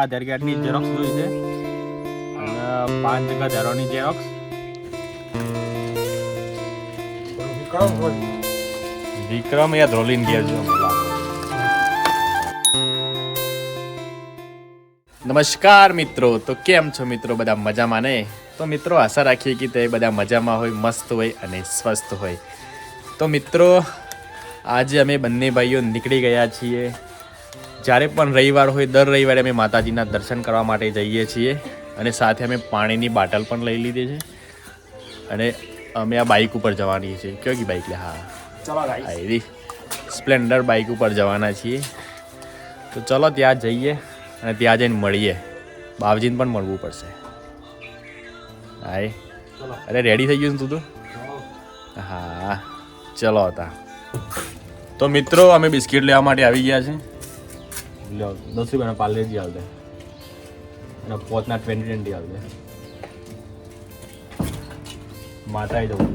આધાર કાર્ડની ઝેરોક્સ જોઈ છે. અને પાંચ ગધારોની ઝેરોક્સ વિક્રમ યાદ રોલીન ગયા છે નમસ્કાર મિત્રો તો કેમ છો મિત્રો? બધા મજામાં ને? તો મિત્રો આશા રાખીએ કે તે બધા મજામાં હોય મસ્ત હોય અને સ્વસ્થ હોય. તો મિત્રો આજે અમે બંને ભાઈઓ નીકળી ગયા છીએ જ્યારે પણ રવિવાર હોય દર રવિવારે અમે માતાજીના દર્શન કરવા માટે જઈએ છીએ અને સાથે અમે પાણીની બાટલ પણ લઈ લીધી છે અને અમે આ બાઇક ઉપર જવાની છે. કયો કે બાઇક લે? હા. ચલો ગાઈસ આ એવી સ્પ્લેન્ડર બાઇક ઉપર જવાના છીએ. તો ચલો ત્યાં જઈએ અને ત્યાં જઈને મળીએ. બાવજીને પણ મળવું પડશે. હાય. એ અરે રેડી થઈ ગયું ને તું તો? હા. ચલો હતા તો મિત્રો અમે બિસ્કિટ લેવા માટે આવી ગયા છે. લ્યો દસ રૂપિયાના પાર્લેજી દે અને પોતના ટ્વેન્ટી ટ્વેન્ટી દે માતાએ જવું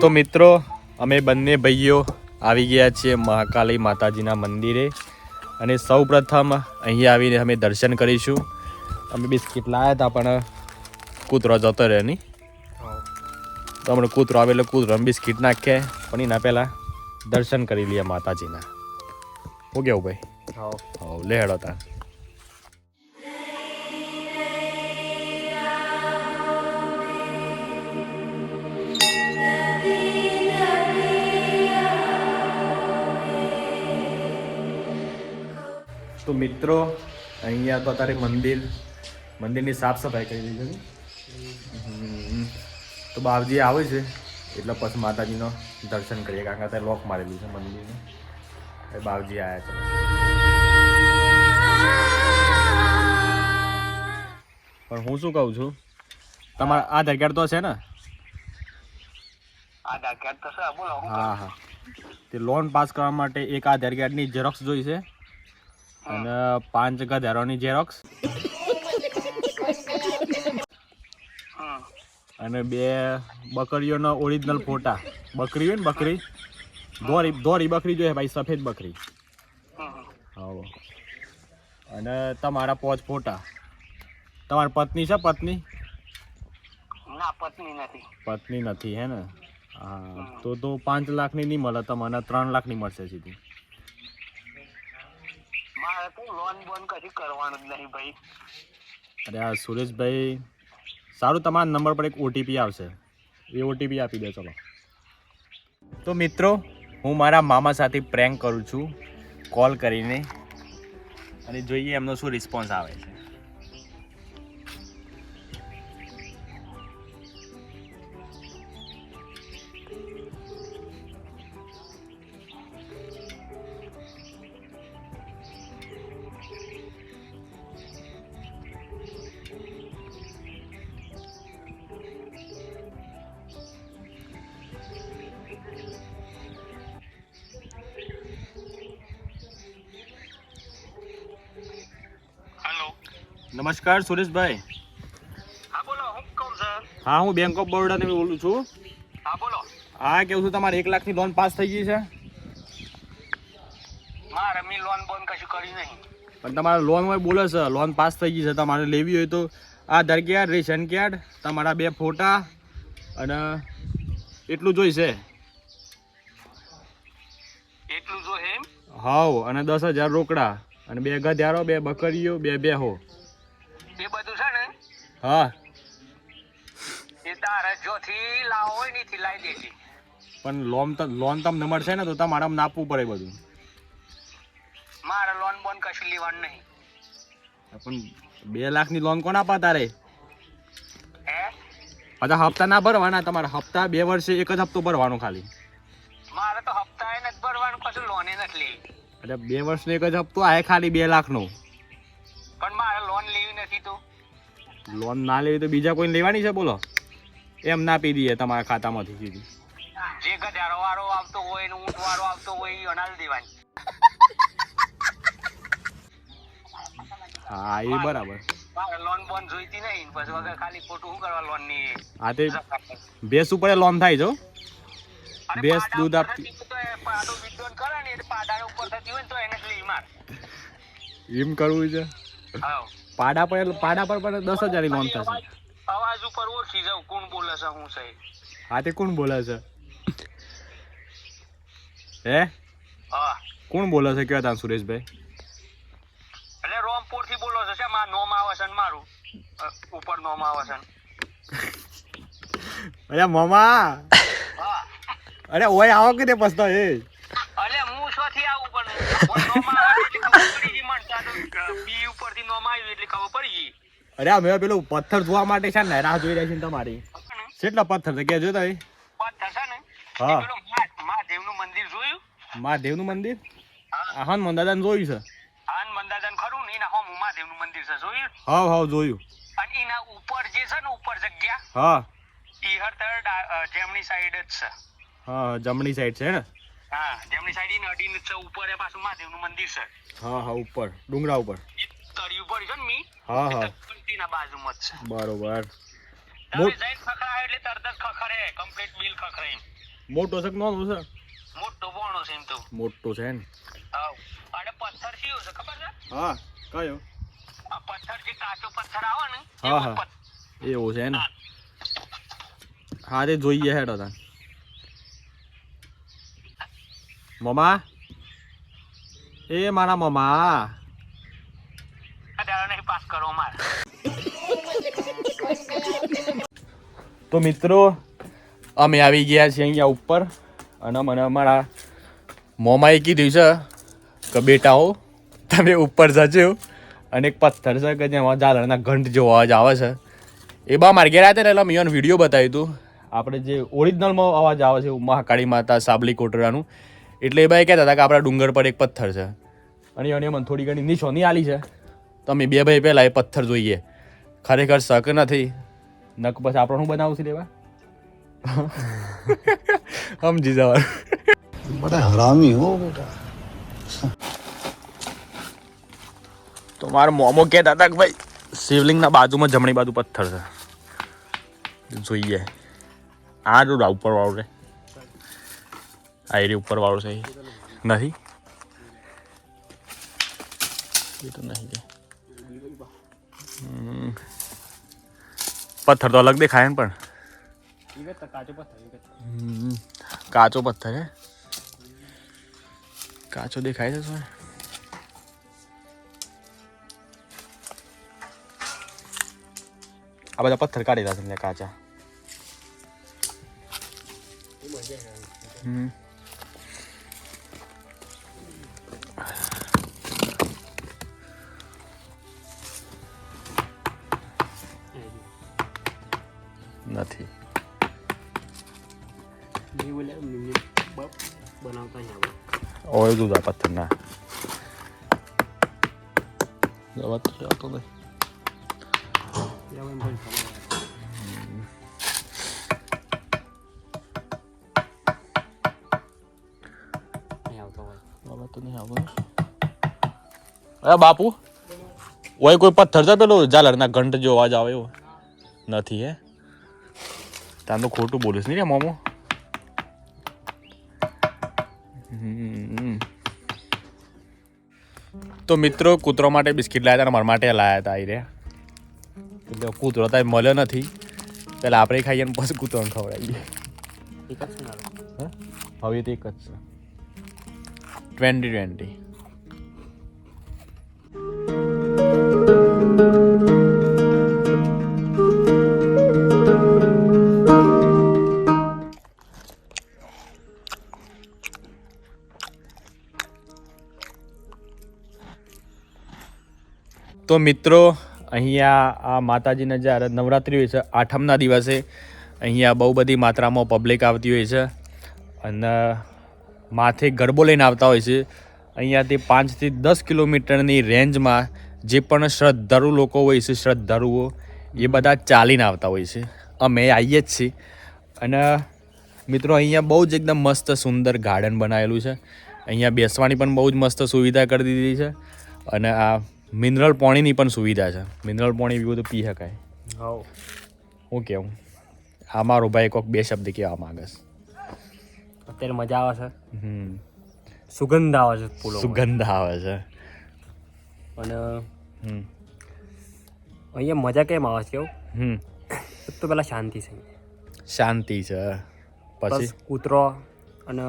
તો મિત્રો, અમે બંને ભાઈઓ આવી ગયા છીએ મહાકાલી માતાજીના મંદિરે. અને સૌ પ્રથમ અહીંયા આવીને અમે દર્શન કરીશું. અમે બિસ્કિટ લાવ્યા હતા, પણ કૂતરો જતો રહ્યો નહીં. તો હમણાં કૂતરો આવે એટલે કૂતરો બિસ્કીટ નાખે પણ એના પહેલાં દર્શન કરી લઈએ માતાજીના. હું કેવું ભાઈ? હા. હવ લે હેડો તા. તો મિત્રો અહીંયા તો અત્યારે મંદિર મંદિરની સાફ સફાઈ કરી દીધી. તો બાપજી આવે છે. એટલે પછી માતાજીનો દર્શન કરીએ કારણ કે અત્યારે લોક મારેલું છે મંદિરને. એ બાપજી આવ્યા છે. પણ હું શું કહું છું? તમારા આધાર કાર્ડ તો છે ને? હા હા તે લોન પાસ કરવા માટે એક આધાર કાર્ડની ઝેરોક્સ જોઈશે અને પાંચ ગધારોની ઝેરોક્સ અને બે બકરીઓનો ઓરિજિનલ ફોટા. બકરી હોય ને બકરી? દોરી દોરી બકરી જોઈએ ભાઈ સફેદ બકરી. હા અને તમારા પોચ ફોટા. તમારી પત્ની છે પત્ની? ના પત્ની નથી. પત્ની નથી હે ને? હા તો તો પાંચ લાખની નહીં મળે તમને ત્રણ લાખની મળશે સીધી. મારે તો લોન બોન કશું કરવાનું જ નહીં ભાઈ. અરે આ સુરેશભાઈ સારું, તમારા નંબર પર એક ઓટીપી આવશે. એ ઓટીપી આપી દે, ચલો. તો મિત્રો, હું મારા મામા સાથે પ્રેન્ક કરું છું કોલ કરીને. અને જોઈએ એમનો શું રિસ્પોન્સ આવે છે. નમસ્કાર સુરેશભાઈ. હા બોલો હું હા હું બેંક ઓફ બરોડાથી બોલું છું. હા બોલો. હા કેવું છું? તમારે એક લાખની લોન પાસ થઈ ગઈ છે? મારે મેં લોન બોન કશું કર્યું નહીં. પણ તમારે લોન હોય બોલે છે લોન પાસ થઈ ગઈ છે તમારે લેવી હોય તો. આધાર કાર્ડ રેશન કાર્ડ તમારા બે ફોટા અને એટલું જોઈશે એટલું જો એમ? હાવ અને દસ હજાર રોકડા અને બે ગધ્યારો બે બકરીઓ બે બેહો. છે ને હા. એ તારે જોથી લાવો હોય લાવી દેજે. પણ લોન તો લોન તમને મળશે ને તો તમારે અમને આપવું પડે બધું. મારે લોન બોન કશું લેવાનું નહીં. પણ બે લાખની લોન કોણ આપા તારે? પાછા હપ્તા ના ભરવાના તમારા હપ્તા બે વર્ષે એક જ હપ્તો ભરવાનો ખાલી. મારે તો હપ્તા નથી ભરવાનું કશું લોને નથી લેવી. એટલે બે વર્ષનો એક જ હપ્તો આવે ખાલી બે લાખનો. પણ લોન ના લેવી તો બીજા કોઈ લેવાની છે બોલો. એમ ના પી દઈએ તમારા ખાતામાંથી સીધી. જે ગધારો વાળો આવતો હોય ને ઊંટ વાળો આવતો હોય એ અનાજ દેવાની. હા એ બરાબર. લોન બોન જોઈતી નહીં પછી વગર ખાલી ખોટું શું કરવા લોનની હા તે બેસ ઉપર લોન થાય જો ભેંસ દૂધ આપતી થતી હોય તો એ પાડો વિદ્રોહ કરે ને એટલે પાડા ઉપર થતી હોય તો એને લઈ માર. એમ કરવું છે. હાવ. પાડા પર પાડા પર પણ દસ હજારની લોન થશે. અવાજ ઉપર ઓળખી જાવ કોણ બોલે છે હું સાહેબ હા તે કોણ બોલે છે? હે? હા. કોણ બોલે છે? કયો તાં સુરેશભાઈ? એટલે રોમપુરથી બોલો છો છે માર નોમ આવે છે ને મારું? ઉપર નોમ આવે છે અરે મમા અરે ઓય આવો કે તે પસ્તો એ? અરે હું શોથી આવું પણ ઓય નોમ આવે એટલે ખબર પડી ગઈ મને ત્યાં તો બી ઉપરથી એટલે ખબર પડી અરે અમે પેલું પથ્થર જોવા માટે છે ને રાહ જોઈ રહ્યા છીએ તમારી. કેટલા પથ્થર છે? કે જોતા પથ્થર છે ને? હા. મહાદેવનું મંદિર જોયું? મહાદેવનું મંદિર? જોયું છે? આન મંદાદન ખરું ને એના હોમ મહાદેવનું મંદિર છે જોયું? હા હા જોયું. અને એના ઉપર જે છે ને ઉપર જગ્યા હા. ઈ હર તર જેમની સાઈડ જ છે. હા જમણી સાઈડ છે ને? હા જેમની સાઈડ ઈને અડીને છે ઉપર એ પાછું મહાદેવનું મંદિર છે. હા હા ઉપર. ડુંગરા ઉપર. તળિયું ઉપર છે ને મી? હા હા. કંટીના બાજુમાં જ છે. બરોબર. તમે જઈને ખખડાવે એટલે તરત જ ખખરે. કમ્પ્લીટ બિલ ખખડે મોટો છે કે નાનો છે? મોટો બોણો છે એમ તો. મોટો છે ને? હા અને પથ્થર કયો છે ખબર છે? હા કયો? આ પથ્થર જે કાચો પથ્થર આવે ને હા, હા. એવો એવું છે ને? હા. તે જોઈએ હેડો તા મમા? એ મારા મમા. દાડો કરો તો મિત્રો, અમે આવી ગયા છીએ અહીંયા ઉપર અને મને અમારા મોમાએ કીધું છે કે બેટાઓ તમે ઉપર જજો. અને એક પથ્થર છે કે જેમાં ઝાલરના ઘંટ જેવો અવાજ આવે છે. એ બા મારે ઘેર હતા એટલે મેં વીડિયો બતાવ્યું હતું. આપણે જે ઓરિજિનલમાં અવાજ આવે છે મહાકાળી માતા સાબલી કોટરાનું. એટલે એ બાઈ કહેતા હતા કે આપણા ડુંગર પર એક પથ્થર છે. અને એને મને થોડી ઘણી નિશાની આલી છે. તો અમે બે ભાઈ પહેલાં એ પથ્થર જોઈએ. ખરેખર શક નથી. નક પછી આપણો શું બનાવશું લેવા? સમજી જવાનું. બધા હરામી હો બેટા. તો મારો મોમો કહેતા હતા કે ભાઈ શિવલિંગના બાજુમાં જમણી બાજુ પથ્થર છે. જોઈએ. આ જો ઉપરવાળું છે આ એરી ઉપરવાળું છે નથી? એ તો નહીં. પથ્થર તો અલગ દેખાય ને પણ. કાચો પથ્થર હે. કાચો દેખાય છે શું આ બધા પથ્થર કાઢેલા છે તમને કાચા. હમ. ઓય દૂધા પથ્થર ના અવાજ તો આવતો નથી અવાજ તો નહીં આવતો અરે બાપુ ઓય કોઈ પથ્થર છે પેલો ઝાલરના ઘંટ જો અવાજ આવે એવો નથી હે તાર તો ખોટું બોલીશ નહીં રે મોમો તો મિત્રો કૂતરો માટે બિસ્કિટ લાવ્યા હતા મારા માટે લાવ્યા હતા આવી રહ્યા એટલે કૂતરો તો મળ્યો નથી. પેલા આપણે ખાઈએ ને પછી કૂતરોને ખવડાવીએ. હા? હવે તો એક જ છે. ટ્વેન્ટી ટ્વેન્ટી તો મિત્રો, અહીંયા આ માતાજીને જ્યારે નવરાત્રિ હોય છે, આઠમના દિવસે અહીંયા બહુ બધી માત્રામાં પબ્લિક આવતી હોય છે અને માથે ગરબો લઈને આવતા હોય છે. અહીંયાથી પાંચથી દસ કિલોમીટરની રેન્જમાં જે પણ શ્રદ્ધાળુ લોકો હોય છે, શ્રદ્ધાળુઓ, એ બધા ચાલીને આવતા હોય છે. અમે આવીએ જ છીએ. અને મિત્રો, અહીંયા બહુ જ એકદમ મસ્ત સુંદર ગાર્ડન બનાવેલું છે. અહીંયા બેસવાની પણ બહુ જ મસ્ત સુવિધા કરી દીધી છે. અને આ મિનરલ પાણીની પણ સુવિધા છે. મિનરલ પાણી પીવું તો પી શકાય. હાઉ. હું કેવું? આ મારો ભાઈ કોઈક બે શબ્દ કહેવા માંગે છે. અત્યારે મજા આવે છે? હમ. સુગંધ આવે છે ફૂલો સુગંધ આવે છે. અને હમ. અહીંયા મજા કેમ આવે છે કેવું? હમ. એક તો પેલા શાંતિ છે. શાંતિ છે. પછી? કૂતરો અને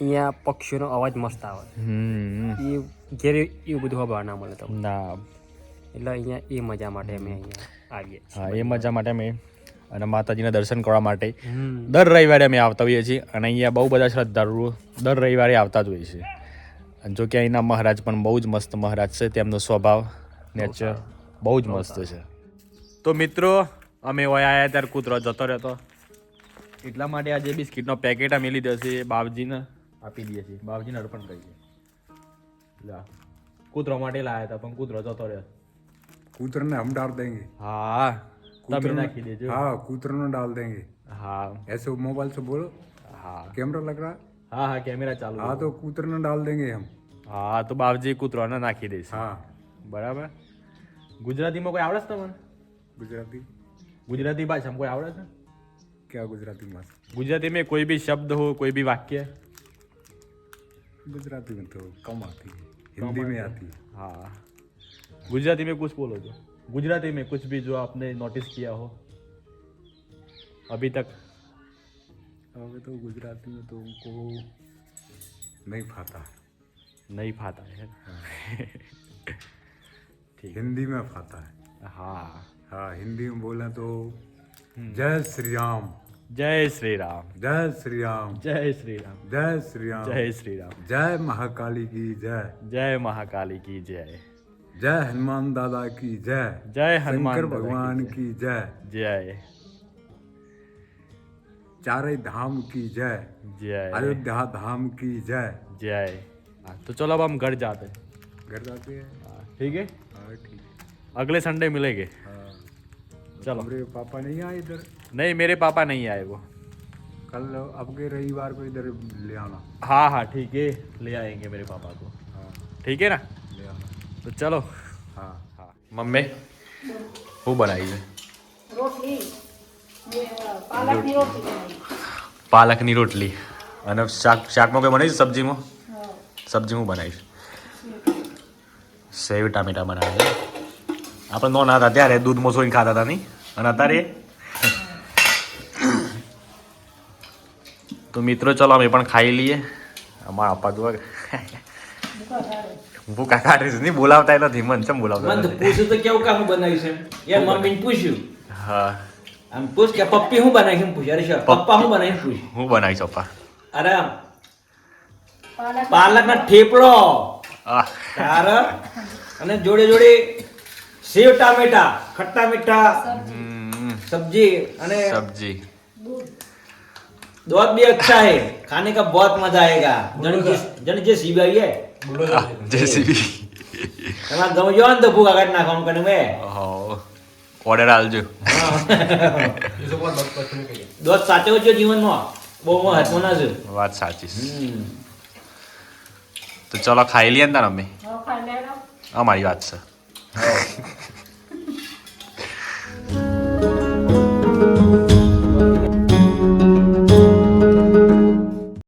અહીંયા પક્ષીઓનો અવાજ મસ્ત આવે હમ. એ ઘેરે એવું બધું હવા ના મળે તો. ના. એટલે અહીંયા એ મજા માટે અમે અહીંયા આવીએ છીએ. હા એ મજા માટે અમે અને માતાજીના દર્શન કરવા માટે દર રવિવારે અમે આવતા હોઈએ છીએ અને અહીંયા બહુ બધા શ્રદ્ધાળુઓ દર રવિવારે આવતા જ હોય છે અને જો કે અહીંના મહારાજ પણ બહુ જ મસ્ત મહારાજ છે તેમનો સ્વભાવ નેચર બહુ જ મસ્ત છે. તો મિત્રો અમે આવ્યા ત્યારે કૂતરો જતો રહેતો. એટલા માટે આજે બિસ્કિટનો પેકેટ અમે લીધો છે એ બાપજીને આપી દઈએ છીએ. બાપજીને અર્પણ કરીએ. લા કૂતરો માટે લાયા હતા પણ કૂતરો જતો રહ્યો कूतर ने हम डाल देंगे હા તમે कूतर નાખી દેજો हाँ कूतर ने डाल देंगे હા ऐसे मोबाइल से बोलो હા कैमरा लग रहा है હા હા કેમેરા ચાલુ हाँ तो कूतर ने डाल देंगे हम હા તો બાપજી કૂતરોને નાખી દઈશ हाँ બરાબર ગુજરાતીમાં કોઈ આવડે છે તમને गुजराती ગુજરાતી ભાષામાં કોઈ આવડે છે क्या गुजराती भाषा ગુજરાતી में कोई भी शब्द हो कोई भी वाक्य गुजराती में तो कम आती है हिंदी में आती है। हाँ। गुजराती में कुछ बोलो जो। गुजराती में कुछ भी जो आपने नोटिस किया हो। अभी तक। अभी तो गुजराती में तो उनको नहीं फाता। नहीं फाता है। ठीक। हिंदी में फाता है। हाँ। हाँ हिंदी में बोले तो जय श्री राम। जय श्री राम जय श्री राम जय श्री राम जय श्री राम जय श्री राम जय महाकाली की जय। जय महाकाली की जय। जय हनुमान दादा की जय। जय हनुमान भगवान की जय। जय। चारे धाम की जय। जय। अयोध्या धाम की जय। जय। हाँ, तो चलो अब हम घर जाते हैं। घर जाते हैं? हाँ, ठीक है? हाँ ठीक अगले संडे मिलेंगे। हाँ चलो हमारे पापा नहीं आए इधर नहीं मेरे पापा नहीं आए वो कल अब के रविवार को इधर ले आना हाँ हाँ ठीक है ले आएंगे मेरे पापा को हाँ ठीक है ना ले आना तो चलो हाँ હા મમ્મી શું બનાવી છે રોટલી ને પાલકની રોટલી બનાવી પાલકની રોટલી અને શાક શાકમાં કોઈ બનાવીશ સબ્જીમાં સબ્જી હું બનાવીશ સેવ ટામેટા બનાવે છે આપણે નોના હતા ત્યારે દૂધમાં સોઈને ખાતા હતા નહીં? અને અત્યારે? તો મિત્રો ચલો અમે પણ ખાઈ લઈએ. અમારા અપા તો ભૂકા કાઢે છે નહીં બોલાવતા નથી. મન ચમ બોલાવતા નથી? પૂછ્યું તો કેવું કામ બનાવ્યું છે યાર મમ્મીને પૂછ્યું. હા. આમ પૂછ કે પપ્પી શું બનાવી છું પૂછ્યું. અરે પપ્પા શું બનાવી પૂછ હું હું બનાવીશ પપ્પા? અરે પાલક પાલકના ઠેપડો અને જોડે જોડે સેવ ટામેટા ખટ્ટા મીઠા હમ, सब्जी અને सब्जी दूध भी अच्छा है खाने का बहुत मजा आएगा जन जे जन जे सीबाई है જેસીબી તમારે ગમે જો ને તો ભૂખા કાઢી નાખવાનું કને મેં ઓર્ડર આલજો દોસ્ત સાચવો છો જીવનમાં બહુ મહત્વના છે વાત સાચી છે. હમ. તો ચલો ખાઈ લઈએ ને તાર અમે ખાઈ લેલો અમારી વાત છે Oh.